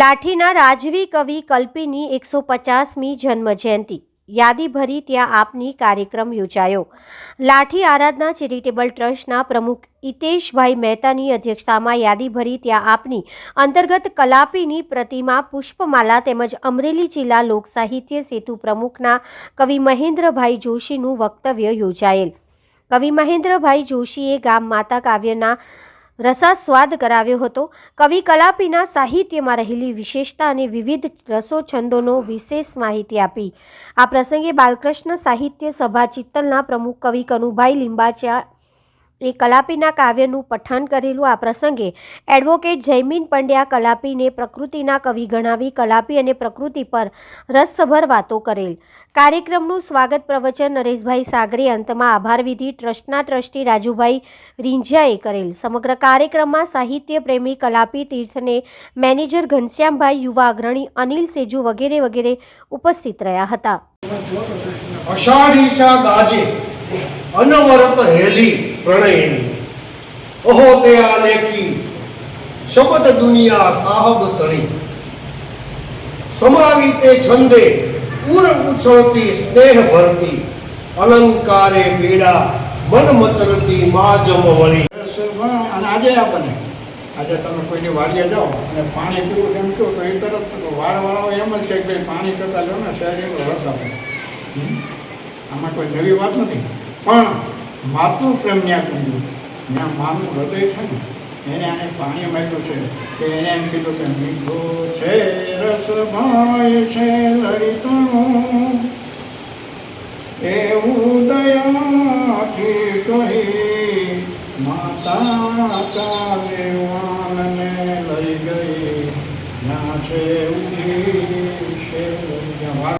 લાઠીના રાજવી કવિ કલ્પીની એકસો પચાસમી જન્મજયંતિ. યાદી ભરી ત્યાં આપની કાર્યક્રમ યોજાયો. લાઠી આરાધના ચેરિટેબલ ટ્રસ્ટના પ્રમુખ હિતેશભાઈ મહેતાની અધ્યક્ષતામાં યાદી ભરી ત્યાં આપની અંતર્ગત કલાપીની પ્રતિમા, પુષ્પમાલા તેમજ અમરેલી જિલ્લા લોકસાહિત્ય સેતુ પ્રમુખના કવિ મહેન્દ્રભાઈ જોશીનું વક્તવ્ય યોજાયેલ. કવિ મહેન્દ્રભાઈ જોશીએ ગામ માતા કાવ્યના રસાસ્વાદ કરાવ્યો હતો. કવિ કલાપીના સાહિત્યમાં રહેલી વિશેષતા અને વિવિધ રસો છંદોનો વિશેષ માહિતી આપી. આ પ્રસંગે બાલકૃષ્ણ સાહિત્ય સભા ચિત્તલના પ્રમુખ કવિ કનુભાઈ લિંબાચા એ કલાપીના કાવ્યનું પઠન કરેલું આ પ્રસંગે એડવોકેટ જયમીન પંડ્યા કલાપીને પ્રકૃતિના કવિ ગણાવી કલાપી અને પ્રકૃતિ પર રસભર વાતો કરેલ. કાર્યક્રમનું સ્વાગત પ્રવચન નરેશભાઈ સાગરે, અંતમાં આભાર વિધિ ટ્રસ્ટના ટ્રસ્ટી રાજુભાઈ રીંઝિયાએ કરેલ. સમગ્ર કાર્યક્રમમાં સાહિત્ય પ્રેમી કલાપી તીર્થને મેનેજર ઘનશ્યામભાઈ, યુવા અગ્રણી અનિલ સેજુ વગેરે વગેરે ઉપસ્થિત રહ્યા હતા. અષાઢીશા ગાજે અનવરત હેલી પ્રણયની. ઓહો તે આલેખી શબ્દ દુનિયા સાહબ તણી. સમાવી તે છંદે, ઉર ઉછળતી સ્નેહ ભરતી, અલંકારે પીડા, મન મચલતી માજમ વળી. અને આજે આપણને આજે તમે કોઈની વાડીએ જાઓ, અને પાણી પીવું એમ કહો, તો એ તરત વાળવાળાઓ એમ જ છે કે પાણી કરતા લો ને શહેરીનો રસ આપે? આમાં કોઈ નવી વાત નથી. પણ માતૃ પ્રેમ ત્યાં કહ્યું જ્યાં માનું હૃદય છે ને, એને આને પાણી માગ્યું છે કે એને એમ કીધું કે મીઠો છે રસ ભાઈ છે લલિતનું એવું દયાથી કહી, માતા દેવાનને લઈ ગઈ. ના છે ઉઠી